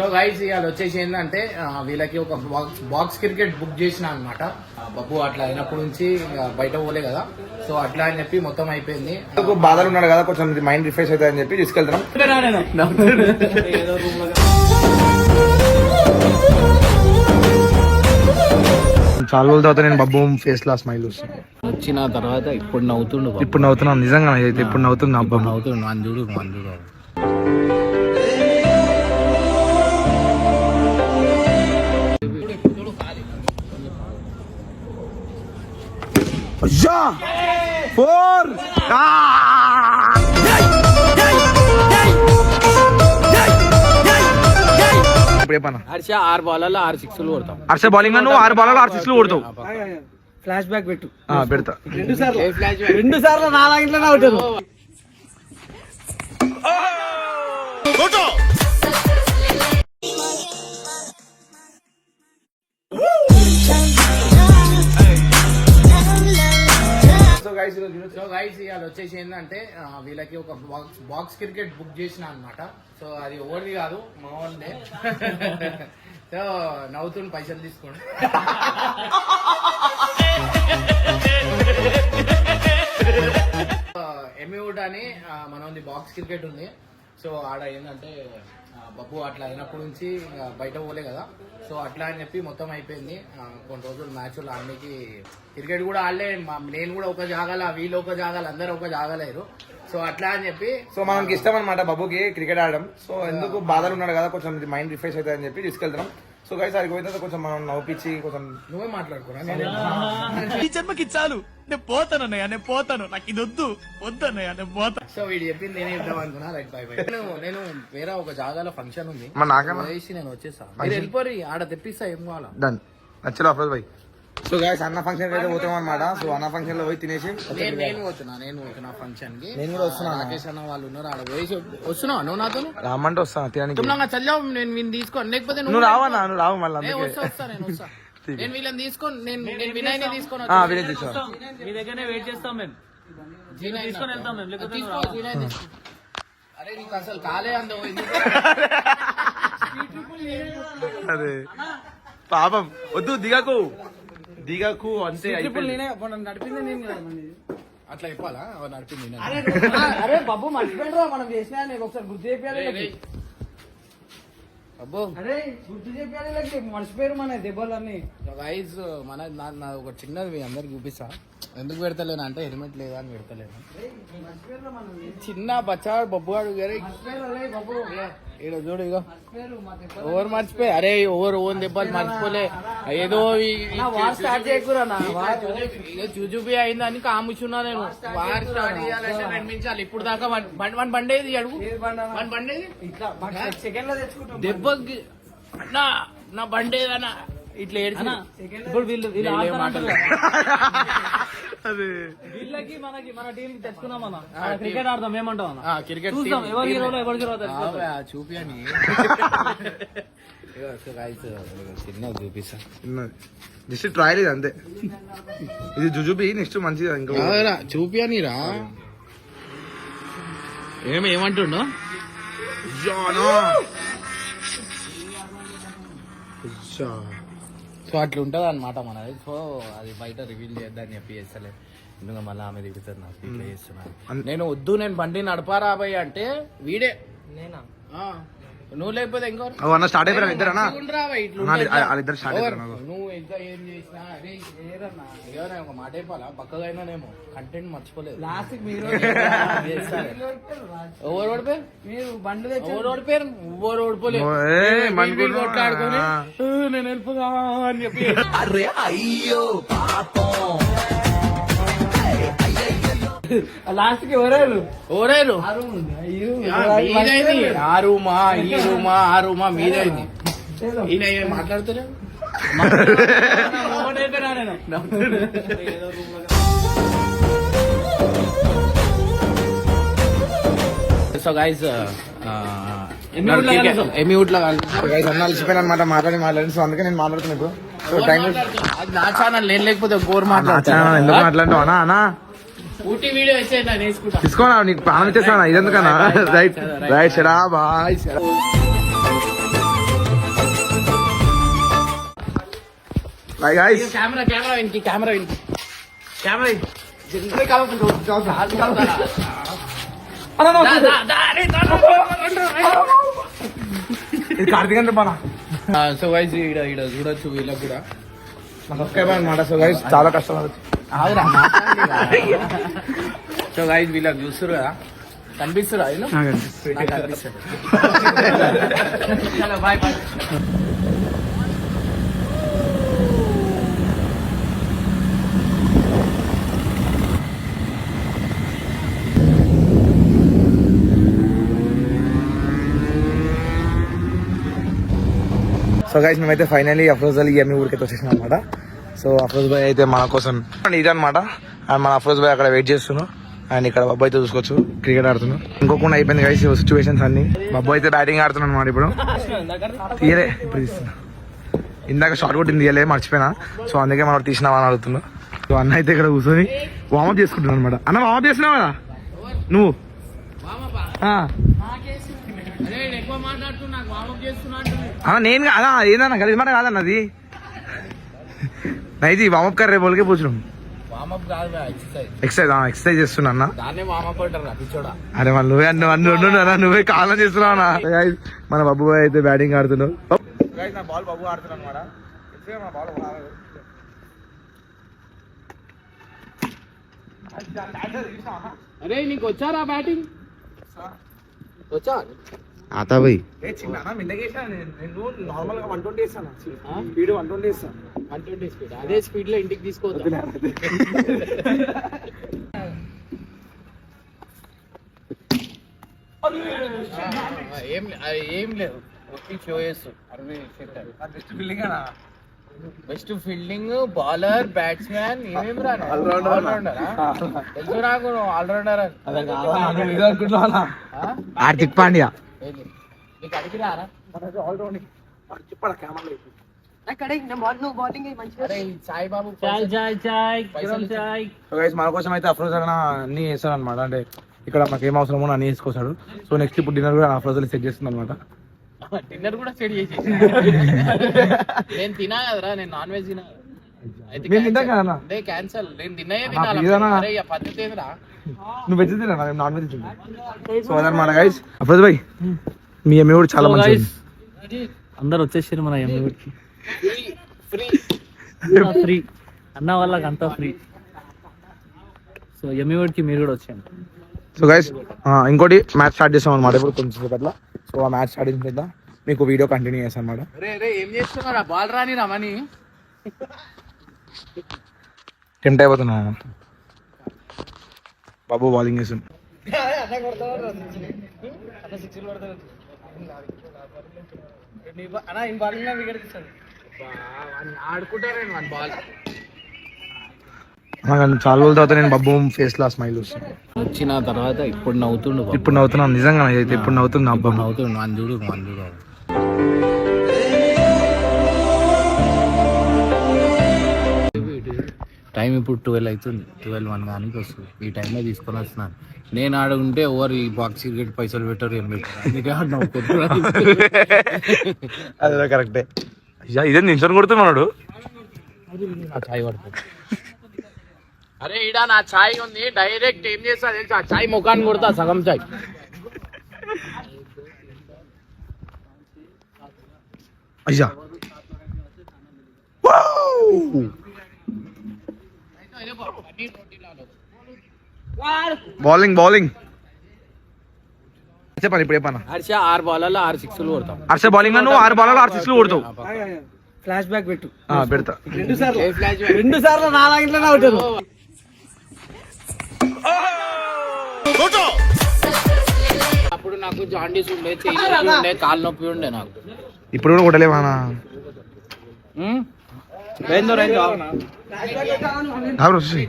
So guys ఇవాళ వచ్చేసి ఏంటంటే వీళ్ళకి ఒక బాక్స్ బాక్స్ క్రికెట్ బుక్ చేసిన అనమాట బబ్బు అట్లా అయినప్పటి నుంచి ఇంకా బయట పోలే కదా. సో అట్లా అని చెప్పి మొత్తం అయిపోయింది. బాధలు ఉన్నాడు కదా కొంచెం మైండ్ రిఫ్రెష్ అవుతుందని చెప్పి తీసుకెళ్తాం చాలా రోజుల తర్వాత నేను బబ్బు ఫేస్ లా స్మైల్ వస్తుంది వచ్చిన తర్వాత ఇప్పుడు నవ్వుతుండు. ఇప్పుడు నవ్వుతున్నాను నిజంగా అయితే ఇప్పుడు నవ్వుతుంది నా ఇప్పుడు అబ్బా అయ్యా ఫోర్ హర్ష ఆరు బాలలో ఆరు సిక్స్లు కొడతాం. హర్ష బౌలింగ్లో నువ్వు ఆరు బాల్ ఆరు సిక్స్ కొడతావు. ఫ్లాష్ బ్యాక్ పెట్టు. ఆ, పెడతా. రెండు సార్లు. రెండు సార్లు సో గైస్ సో గైస్ ఇవాళ వచ్చేసి ఏంటంటే వీళ్ళకి ఒక బాక్స్ బాక్స్ క్రికెట్ బుక్ చేసిన అనమాట సో అది ఓవర్ది కాదు మా వాళ్ళదే. సో నవ్వుతుండు పైసలు తీసుకోండి. ఎమ్యూడ్ అని ఆ, మనది బాక్స్ క్రికెట్ ఉంది. సో ఆడ ఏంటంటే బబ్బు అట్లా అయినప్పటి నుంచి బయట పోలే కదా. సో అట్లా అని చెప్పి మొత్తం అయిపోయింది. కొన్ని రోజులు మ్యాచ్లు ఆడడానికి క్రికెట్ కూడా ఆడలే నేను కూడా ఒక జాగాల వీళ్ళు ఒక జాగాల అందరూ ఒక జాగాలేరు సో అట్లా అని చెప్పి సో మనకి ఇష్టం అనమాట బబ్బుకి క్రికెట్ ఆడడం. సో ఎందుకు బాధలు ఉన్నాడు కదా కొంచెం మైండ్ రిఫ్రెష్ అవుతుందని చెప్పి తీసుకెళ్తాం సో గైస్ పోయిన తర్వాత కొంచెం మనం నవ్వుపించి కొంచెం నువ్వే మాట్లాడుకున్నా నేను ఈ జన్మకి చాలు. నేను పోతానన్నయ్య నేను పోతాను. నాకు ఇది వద్దు. వద్దన్నయ్య నేను పోతా. సో వీడు చెప్పింది నేనే అనుకున్నా. రైట్ బై బై నేను నేను వేరే ఒక జాగాలో ఫంక్షన్ ఉంది. వేసి నేను వచ్చేసా. మీరు వెళ్ళిపోయి ఆడ తెప్పిస్తా ఏం కావాలా? డన్ నచ్చలే అఫ్రోజ్ భాయ్ సో గైస్ అన్న ఫంక్షన్ అయితే పోతాం అనమాట సో అన్న ఫంక్షన్లో పోయి తినేసి నేను నేను పోతున్నా నేను పోతున్నా ఫంక్షన్కి. నేను కూడా వస్తున్నా. రాకేష్ అన్న వాళ్ళు ఉన్నారు ఆడ పోయేసి వస్తున్నావు నువ్వు నాతో రామంటే వస్తా తినడానికి? తుమ్లంగా చల్లావు నేను వీళ్ళని తీసుకోను లేకపోతే నువ్వు రావన్నా నువ్వు రావు మళ్ళీ ఏ, అందుకే వస్తా వస్తా నేను వస్తా. నేను వీళ్ళని తీసుకొని నేను తీసుకొని. వినయ్ తీసుకో. మీ దగ్గరనే వెయిట్ చేస్తాం మేము. తీసుకొని వెళ్తాం మేము, లేకపోతే. అరే నీకు అసలు కాలే అదే. పాపం వద్దు దిగకు. దిగకు అంతే అయిపోయింది. నేనే మొన్న నడిపింది నేను కదా మరి. అట్లా చెప్పాలా అవన్నీ నడిపింది నేను. అరే బాబు మర్చిపోయినరా మనం చేసినా నీకు ఒకసారి గుర్తు చేయాలి రేయ్, రేయ్. అబ్బో అరే గుర్తు వీళ్ళకి మర్చిపోయారు మన దెబ్బలన్నీ గైస్ మన నా- ఒక చిన్నది మీ అందరికి చూపిస్తా. ఎందుకు పెడతలేను అంటే హెల్మెట్ లేదా అని పెడతలేను. చిన్న బచ్చా బొబ్బుగాడు ఈడ చూడు దెబ్బలు ఓవర్ మర్చిపోయి అరే ఓవర్ ఓన్ దెబ్బలు మర్చిపోలే. ఏదో ఇక చూచూపి అయిందని కాముచున్నా నేను. వార్ స్టార్ట్ చేయాలంటే నడిపించాలి ఇప్పుడు దాకా వన్- బండేది అడుగు? వన్ బండేది? దెబ్బకి నా నా బండేదన్నా ఇట్లా ఏడ్చి అన్న, ఇప్పుడు వీళ్ళు వీళ్ళు. అదే. వీళ్ళకి మనకి మన టీం తెచ్చుకున్నాం అన్న. క్రికెట్. ఆడదాం ఏమంటాం అన్న? ఆ, క్రికెట్ చూద్దాం ఎవరు హీరోలో ఎవరు హీరో చూపియని. చిన్నగా చూపిస్తా. జస్ట్ ట్రయల్ ఇది అంతే. ఇది జుజుబి నెక్స్ట్ మంచిగా ఇంకా కాదురా, చూపియనిరా. ఏమి ఏమంటుండో? జానా. సో అట్లా ఉంటది అనమాట మనది సో అది బయట రివీల్ చేద్దని చెప్పి చేస్తలే. ఎందుకంటే మళ్ళీ ఆమె దిగుతుంది నాకు ఇట్లా చేస్తున్నాను నేను వద్దు నేను బండి నడపారా అంటే వీడే. నేనా? ఆ, నువ్వు లేకపోతే ఇంకోరు? అవి అన్న స్టార్ట్ అన్న, వాళ్ళిద్దరు start ఎవరు? అయిపోయారు నాకు. నువ్వు ఎంత ఏం చేసినా? అరే ఏరన్నా అయ్యో నేను ఒక మాట పక్కగా అయినానేమో. కంటెంట్ మర్చిపోలేదు. లాస్ట్ మీరు. ఎవరు ఓడిపోయారు? మీరు తెచ్చి ఎవరు ఓడిపోయారు? ఎవరు ఓడిపోలేదు. కొట్లాడుకొని ఆ. "ఆ, నేను వెళ్ళిపోదా అని చెప్పి లాస్ట్కి ఎవరారు? మీదైంది ఆ రూమా ఈ రూమా ఆ రూమా మీదైంది. ఏదో. ఈయన మాట్లాడుతున్నా. సో గైస్ Emute లో కలుద్దాం. ఎమ్యూట్లో కలుద్దాం. Guys, అన్న అలసిపోయినా అనమాట మాట్లాడి మాట్లాడి. సో అందుకే నేను మాట్లాడుతున్నా ఇప్పుడు. సో టైం నా ఛానల్ నేను లేకపోతే గోర్ ఎందుకు మాట్లాడుతున్నా మాట్లాడుతావు అన్నా అన్నా. తీసుకోనా? నీకు ప్రాణం చేస్తానా ఇదెందుకన్నా right right షరా bye bye guys camera camera ఇంటి కెమెరా ఇంటి కెమెరా ఇంటి జల్దీ కాలం హాల్ కాలం కార్తీక్ అంటే బాగా సో వైజ్ ఇక్కడ ఇక్కడ చూడొచ్చు వీళ్ళకి కూడా. మనకి అనమాట సో వైజ్ చాలా కష్టం. అవుతుంది సో గైస్ వీళ్ళకి చూస్తారు కదా కనిపిస్తురా వీళ్ళు నాకు కనిపిస్తారు చలో బాయ్ బాయ్ సో గైస్ మేమైతే ఫైనల్లీ అఫ్రోజ్ అలీ ఇయర్ ఊరికైతే వచ్చేసినాం అనమాట సో అఫ్రోజ్ భాయ్ అయితే మన కోసం ఇది అనమాట అండ్ మన అఫ్రోజ్ భాయ్ అక్కడ వెయిట్ చేస్తున్నాం అండ్ ఇక్కడ బాబు అయితే చూసుకోవచ్చు క్రికెట్ ఆడుతున్నాం ఇంకొకటి అయిపోయింది గైస్ సిచ్యువేషన్స్ అన్ని. బాబు అయితే బ్యాటింగ్ ఆడుతున్నాను అనమాట ఇప్పుడు. తీయలే ఇప్పుడు తీస్తున్నా. ఇందాక షార్ట్ కొట్టింది తీయలే మర్చిపోయినా. సో అందుకే మనం తీసినావా అని అడుగుతున్నా. సో అన్న అయితే ఇక్కడ కూర్చొని వామప్ చేసుకుంటున్నాను అనమాట అన్న వామప్ చేసినావు కదా నువ్వు? నేను అదా ఏందన్న గలీజ్ మాట కాదన్న ఎక్సర్సైజ్ చేస్తున్నా అన్న. దాన్నే వామప్ అంటారు పిచ్చోడా. అరే మన నువ్వే అన్న నువ్వే కాలం చేస్తున్నావు అన్న. Guys, మన బాబు బాయ్ అయితే బ్యాటింగ్ ఆడుతున్నావు నా బాల్ బాబు ఆడుతున్నాను అనమాట అరే నీకు వచ్చారా బ్యాటింగ్ వచ్చా ఆతా భయ్ నేను నార్మల్గా వన్ ట్వంటీ ఇస్తాను స్పీడ్ వన్ ట్వంటీ ఇస్తాను వన్ ట్వంటీ స్పీడ్ అదే స్పీడ్లో ఇంటికి తీసుకోవద్దు? ఏం అది. ఏం లేదు ఒట్టి షో చేస్తూ. బెస్ట్ ఫీల్డింగ్ బౌలర్ బ్యాట్స్మెన్ ఏమేం రా ఆల్రౌండర్ తెలుసు నాకు? ఆల్రౌండర్? హార్దిక్ పాండ్యా? నీకు అడిగి రారా అరే ఈ సాయిబాబు చాయ్ చాయ్ చాయ్ పైసలు కిరణ్ చాయ్. సో గైస్ మన కోసం అయితే అఫ్రోజ్ అన్న అన్ని చేస్తాడు అనమాట అంటే ఇక్కడ మాకు ఏం అవసరమో అన్ని తీసుకొస్తాడు సో నెక్స్ట్ ఇప్పుడు డిన్నర్ కూడా అఫ్రోజ్ సెట్ చేస్తుంది అనమాట డిన్నర్ కూడా సెట్ చేసి. నేను తినా కదరా నేను నాన్ వెజ్ తినా. అయితే క్యాన్సల్ నేను తిన్నాయే తినాలి? పద్ధతి ఏందిరా? నువ్వు వెజ్ తిన్నా నేను వెజ్ తింటా. సో అదనమాట గైస్ అఫ్రోజ్ భాయ్ మీ అమ్మ కూడా చాలా మంచి అందరు వచ్చేసారు మన ఎంఈకి ఫ్రీ అన్న వాళ్ళకి అంతా ఫ్రీ సో ఎంఈకి మీరు కూడా వచ్చాను సో గైస్ ఇంకోటి మ్యాచ్ స్టార్ట్ చేస్తాం అనమాట ఇప్పుడు కొంచెం సేపట్ల సో ఆ మ్యాచ్ స్టార్ట్ చేసిన తర్వాత మీకు వీడియో కంటిన్యూ చేస్తాం అనమాట రే రే ఏం చేస్తున్నారా? బాల్ రాని రమని టెంప్ట్ అయిపోతున్నా. బాబు బౌలింగ్ నాకు చాలా రోజుల తర్వాత నేను బాబు ఫేస్ లా స్మైల్ వస్తుంది వచ్చిన తర్వాత ఇప్పుడు నవ్వుతుండు. ఇప్పుడు నవ్వుతున్నాను నిజంగా అయితే ఇప్పుడు నవ్వుతున్నా అబ్బా నవ్వుతుండు మన చూడు చూడు టైం ఇప్పుడు ట్వెల్వ్ అవుతుంది. ట్వెల్వ్ వన్ కానీ వస్తుంది. ఈ టైంలో తీసుకొని వస్తున్నాను. నేను ఆడ ఉంటే ఎవరు ఈ బాక్స్ క్రికెట్ పైసలు పెట్టారు ఏం పెట్టారు. కరెక్టే అయ్యా ఇదే నిల్చొని కొడుతున్నాడు చాయ్ పడుతుంది అరే ఈడ నా చాయ్ ఉంది. డైరెక్ట్ ఏం చేస్తా తెలుసా? ఆ చాయ్ ముఖాన్ని కొడతా సగం చాయ్. అయ్యా. బౌలింగ్ బౌలింగ్ చెప్పాను ఇప్పుడు చెప్పాను హర్ష ఆరు బాలలో ఆరు సిక్స్లు కొడతాం. హర్ష బౌలింగ్లో నువ్వు ఆరు బాల్ ఆరు సిక్స్లు కొడతావు. ఫ్లాష్ బ్యాక్ పెట్టు. ఆ, పెడతా. రెండు సార్లు. దాంట్లోనే అవుతారు. అప్పుడు నాకు జాండీస్ ఉండే చెయ్యి ఉండే కాలు నొప్పి ఉండే నాకు. ఇప్పుడు కూడా కొట్టలేమా ఉమ్? ఒకసారి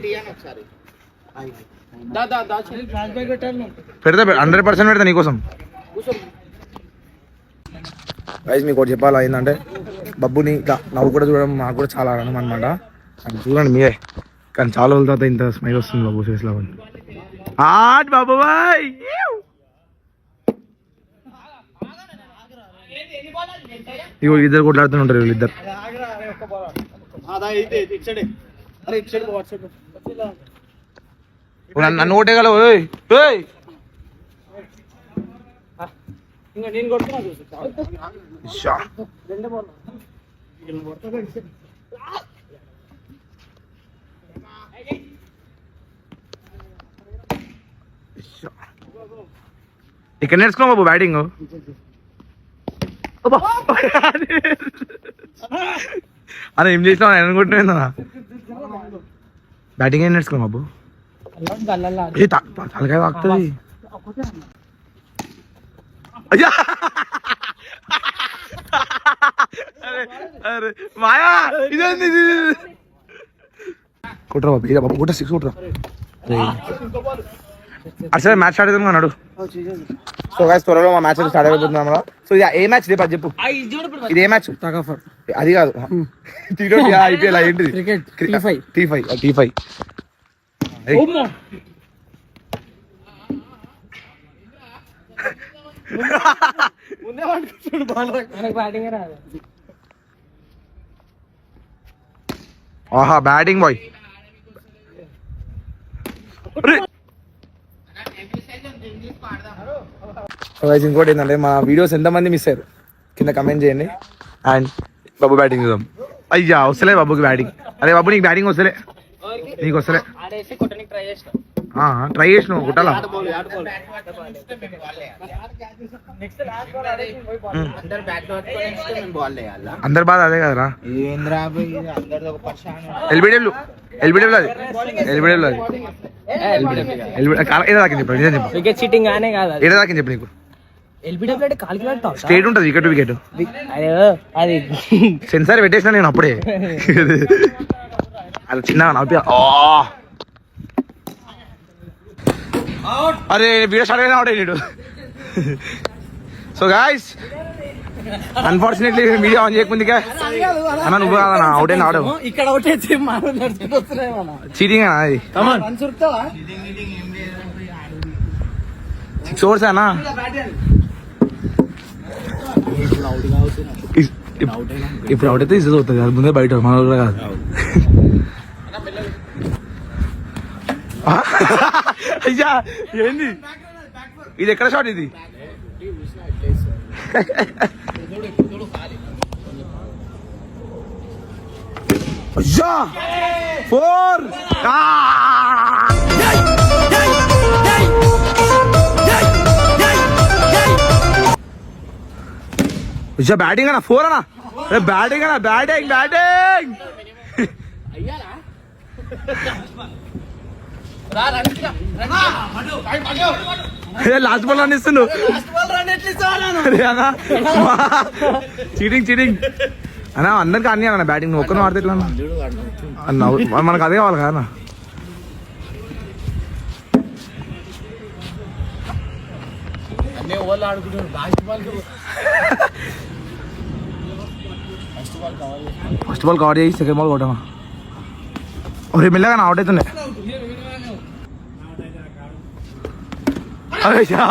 దా దా దా చెయ్యి. పెడతా హండ్రెడ్ పర్సెంట్ పెడతా నీకోసం. గైస్ మీకు ఒకటి చెప్పాలా? ఏంటంటే బబ్బుని ఇట్లా నవ్వు కూడా చూడడం మాకు కూడా చాలా ఆనందం అనమాట అది చూడండి మీరే. కానీ చాలా రోజుల తర్వాత ఇంత స్మైల్ వస్తుంది బాబు ఫేస్లో. ఆట్ బాబు బాయ్. ఇద్దరు కొట్లాడుతూనే ఉంటారు వీళ్ళిద్దరు నన్ను ఏయ్ ఇంకా నేను కొడుతున్నా చూసి. ఇక్కడ నేర్చుకో బాబు బ్యాటింగ్. అరే ఏం చేసినావు? నేను అనుకుంటున్నా బ్యాటింగ్ ఏం నేర్చుకో బాబు? ఏ తలకాయ తాకుతుంది అయ్యా! అరే, అరే, మాయా! ఇదేంది బాబు ఇదే బాబు కొట్ట సిక్స్ కొట్టరా. అసలు మ్యాచ్ స్టార్ట్ అవుతుంది అన్నాడు సో గాయస్ త్వరలో మా మ్యాచ్ స్టార్ట్ అయిపోతున్నాం సో ఇది ఏ మ్యాచ్ చెప్పు. చెప్పు ఇది ఏ మ్యాచ్? అది కాదు. టీ ట్వంటీ ఐపీఎల్ ఏంటిది cricket T five. T five T five. ఆహా బ్యాటింగ్ బాయ్ ఇంకోటి ఏంటంటే మా వీడియోస్ ఎంతమంది మిస్ అయ్యారు? కింద కమెంట్ చేయండి. అండ్ బాబు బ్యాటింగ్ చూద్దాం అయ్యా వస్తలే బాబుకి బ్యాటింగ్ అరే బాబు నీకు బ్యాటింగ్ వస్తలే. నీకు వస్తలే. ట్రై చేసిన కుట్టాలా? నెక్స్ట్ లాస్ట్ బాల్ ఆడేసి పోయి ball. అందరు బాధ అదే కదరా ఎల్బిడబ్ల్యూ ఎల్బిడబ్ల్యూ అది. ఎల్బిడబ్ల్యూ అది. ఎల్బిడబ్ల్యూ. ఏదో దాకింది ఇప్పుడు నిజం చెప్పు. వికెట్ చీటింగ్ గానే కాదు అది. ఏదో దాకింది చెప్పు నీకు? ఎల్బిడబ్ల్యూ అంటే స్ట్రేట్ ఉంటుంది వికెట్ వికెట్. అదే అది. సెన్సార్ పెట్టేసిన నేను అప్పుడే. చిన్నగా నవ్వి అరే వీడియో స్టార్ట్ అయినా అవుటే నీడు so guys unfortunately video on చేయకముందుకే. అన్న నువ్వు కాదన్నా అవుట్ అయినా ఆడవు. ఇక్కడ మన చీటింగ్ అది. రన్ చురుకుతావా సిక్స్ ఓవర్స్ అన్నా? ఇప్పుడు అవుట్ అయితే ఇజ్జత్ అవుతుంది అది ముందే బయట మన ఊళ్ళో కాదు ఆ? అయ్యా ఏంది ఇది ఎక్కడ షాట్ ఇది అయ్యా ఫోర్ అయ్యా బ్యాటింగ్ అన్న ఫోర్ అన్న. బ్యాటింగ్ అన్న batting batting. Last ball run ఇస్తుండు. చీటింగ్ చీటింగ్ అన్న అందరికి అన్ని అన్న బ్యాటింగ్. నువ్వు ఒక్కరు ఆడితే ఎట్లా అన్న? అన్న మనకు అదే కావాలి కదా అన్న. ఓవర్లు ఆడుకుంటున్నారు last ball first ball cover చేసి సెకండ్ బాల్ కొట్టమా ఒరే మెల్లగా నా అవుట్ అవుతుండే. అయ్యా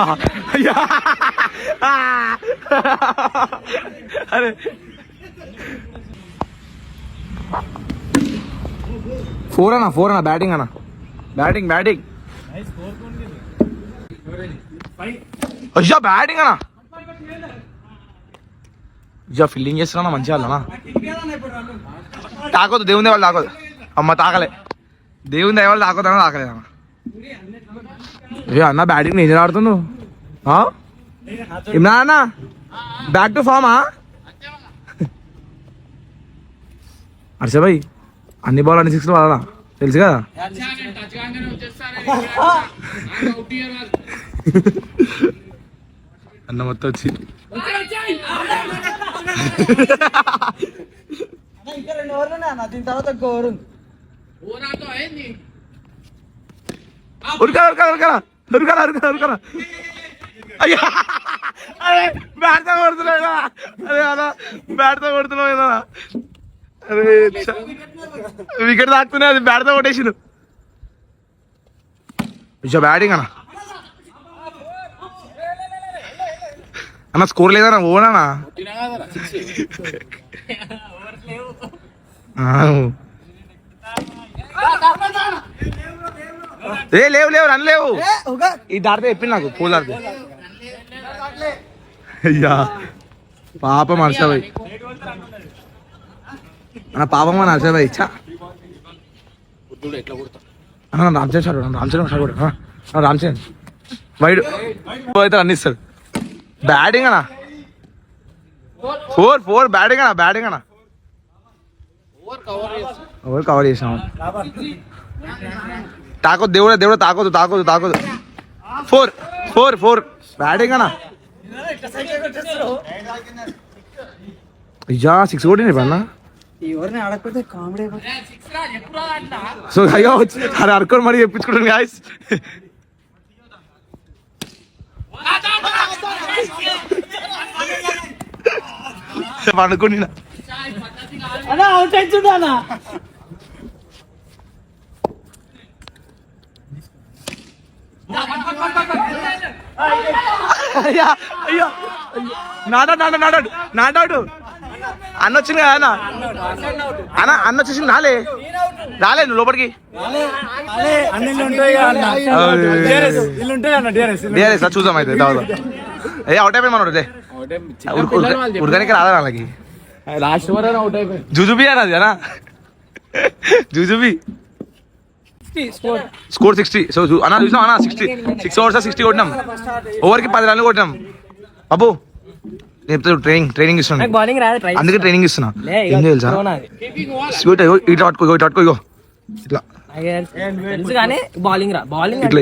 అయ్యా అరే. ఫోర్ అన్న ఫోర్ అన్న బ్యాటింగ్ అన్న. బ్యాటింగ్ బ్యాటింగ్ అయ్యా బ్యాటింగ్ అన్న. అయ్యా ఫీల్డింగ్ చేస్తున్నా మంచిగా అన్న తాకొద్దు దేవుని వాళ్ళు తాకొద్దు. అమ్మ తాకలే. దేవుని దయ వాళ్ళు తాకొద్దు తాకలే అన్న. ఏ అన్న బ్యాటింగ్ నేను ఆడుతున్నావు ఇమ్రా అన్న? బ్యాక్ టు ఫామా హర్ష భాయ్ అన్ని బాల్ అన్ని సిక్స్ వాళ్ళ తెలుసు కదా? అన్న మొత్తం వచ్చి దీని తర్వాత ఉంది. ఉరకరా ఉరకరా ఉరకరా ఉరకరా ఉరకరా ఉరకరా అయ్యా. అరే బ్యాట్తో కొడుతున్నాడు అరే అలా బ్యాట్తో కొడుతున్నావు అరే వికెట్ తాకుతున్నా అది బ్యాట్తో కొట్టేసిండు. బ్యాటింగ్ అన్న. అన్న స్కోర్ లేదన్నా ఓనా ఏ లేవు లేవు రన్ లేవు. ఈ దారితే చెప్పింది నాకు పూల దారితే అయ్యా పాపం హర్షభాయ్ నా పాపం మన హర్షభాయ్ ఇచ్చా రామచంద్ర సార్ రామచంద్ర రామచంద్ర వైడ్ అయితే రన్ ఇస్తాడు. బ్యాటింగ్ అన్నా ఫోర్ ఫోర్ బ్యాటింగ్ అన్నా బ్యాటింగ్ అన్నా ఓవర్ కవర్ చేస్తా ఎవరు కవర్ చేసినాం తాకొద్దు దేవుడు దేవుడు తాకొద్దు తాకొద్దు తాకొద్దు ఫోర్ ఫోర్ ఫోర్ బ్యాటింగ్ అన్నా అయ్యా సిక్స్ కొట్టింది ఇప్పుడు అన్న ఎవరిని ఆడకపోతే కామెడీ సో అయ్యో వచ్చి అరే అరుకొని మరి చెప్పించుకుంటాను గాయస్ పండుకొని అవుట్ అయ్యా నాటాడు నాటాడు అన్న వచ్చింది కదా అన్న? అన్న అన్న వచ్చేసింది నాలే. రాలే నువ్వు లోపలికి. చూద్దాం అయితే ఏ అవుట్ అయిపోయి మనోడు అదే ఉరకనికి రాదా వాళ్ళకి? లాస్ట్ ఓవర్ అని అవుట్ అయిపోయింది. జుజుబి అన్నది అనా జుజుబి. స్కోర్ సిక్స్టీ సో అన్న చూసినాం అన్న సిక్స్టీ సిక్స్ ఓవర్స్ సిక్స్టీ కొట్టినాం. ఓవర్కి పది రన్లు కొట్టినాం. బాబు నేను ట్రైనింగ్ ట్రైనింగ్ ఇస్తున్నా అందుకే ట్రైనింగ్ ఇస్తున్నా. ఏం తెలుసా ధోని అది. ఇటు ఇగో, ఇట్లా. ఇగో, బౌలింగ్ రా. బౌలింగ్ ఇట్లా.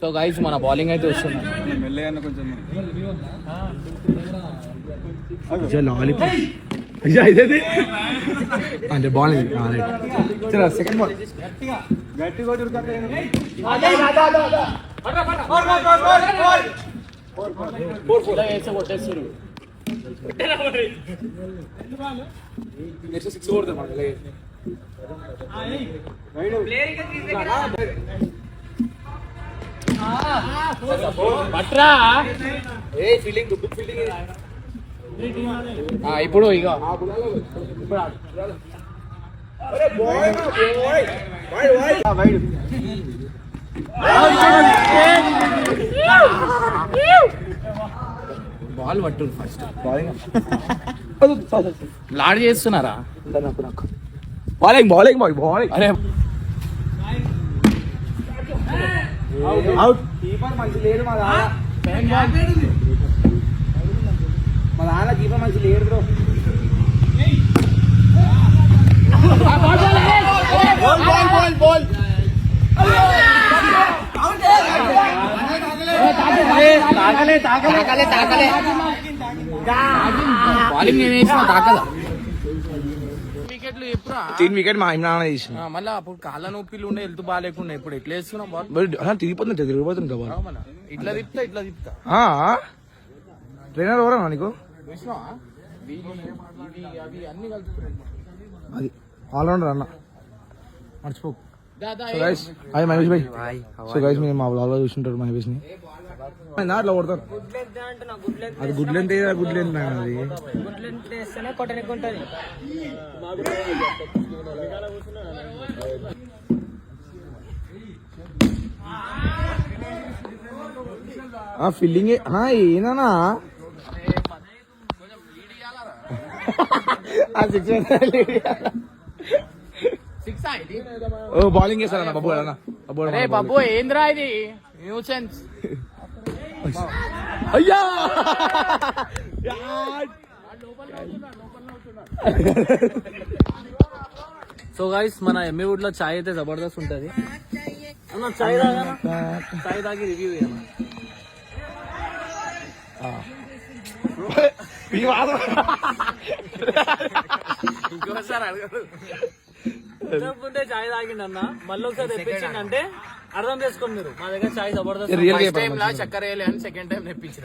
సో గైస్ మన బౌలింగ్ అయితే వస్తుంది అయ్యా ఇదేది అంటే బౌలింగ్ చలో సెకండ్ బాల్ నెక్స్ట్ సిక్స్ కొడతాం మనకి పట్రా ఏ ఫీలింగ్ గుడ్ ఫీలింగ్ ఆ, ఇప్పుడు ఇక బాల్ పట్టు ఫస్ట్. లాడ్ చేస్తున్నారా? బౌలింగ్ బౌలింగ్ బాయ్ బౌలింగ్. అరే. అవుట్ కీపర్ మంచి లేడు మా దాన మా దాన కీపర్ మంచి లేడు బ్రో. బౌలింగ్ నేను వేసిన తాకదా వికెట్లు ఎప్పుడా తీన్ వికెట్ మా నాన్న తీసిన మళ్ళీ అప్పుడు కాళ్ళ నొప్పిలు ఉండే హెల్త్ బాగాలేకుండా ఇప్పుడు ఎట్లా వేస్తున్నాం బాల్ తిరిగిపోతుంది తిరిగిపోతుంది ఇట్లా తిప్తా ఇట్లా తిప్తా ట్రైనర్ ఎవరన్నా నీకు అది ఆల్రౌండర్ అన్న మర్చిపోకు guys hi Mahesh bhai so guys మీరు మా బ్లాగ్లో చూసింటారు మహేష్ని అట్లా కొడతారు అది గుడ్ లెంత్ ఏదా గుడ్ లెంత్ అది కొట్టనికి ఉంటుంది ఆ ఫీల్డింగ్ ఏనా సిక్స్ ఆ ఇది ఓ బౌలింగ్ చేస్తారన్న బాబు అన్న బాబు అరే బాబు ఏంద్రా ఇది న్యూసెన్స్ అయ్యా సో గైస్ మన ఎంఏ వుడ్లో చాయ్ అయితే జబర్దస్త్ ఉంటది. అన్న చాయ్ తాగానా చాయ్ తాగి రివ్యూ ఇవ్వనా ఇంకోసారి అడగదు ఇంతకుముందే చాయ్ తాగిండన్న మళ్ళీ ఒకసారి తెప్పించిందంటే అర్థం చేసుకోండి మీరు. మా దగ్గర చాయ్ జబర్దస్త్ ఫస్ట్ టైం లా చక్కెర వేయలే అని సెకండ్ టైం తెప్పించిన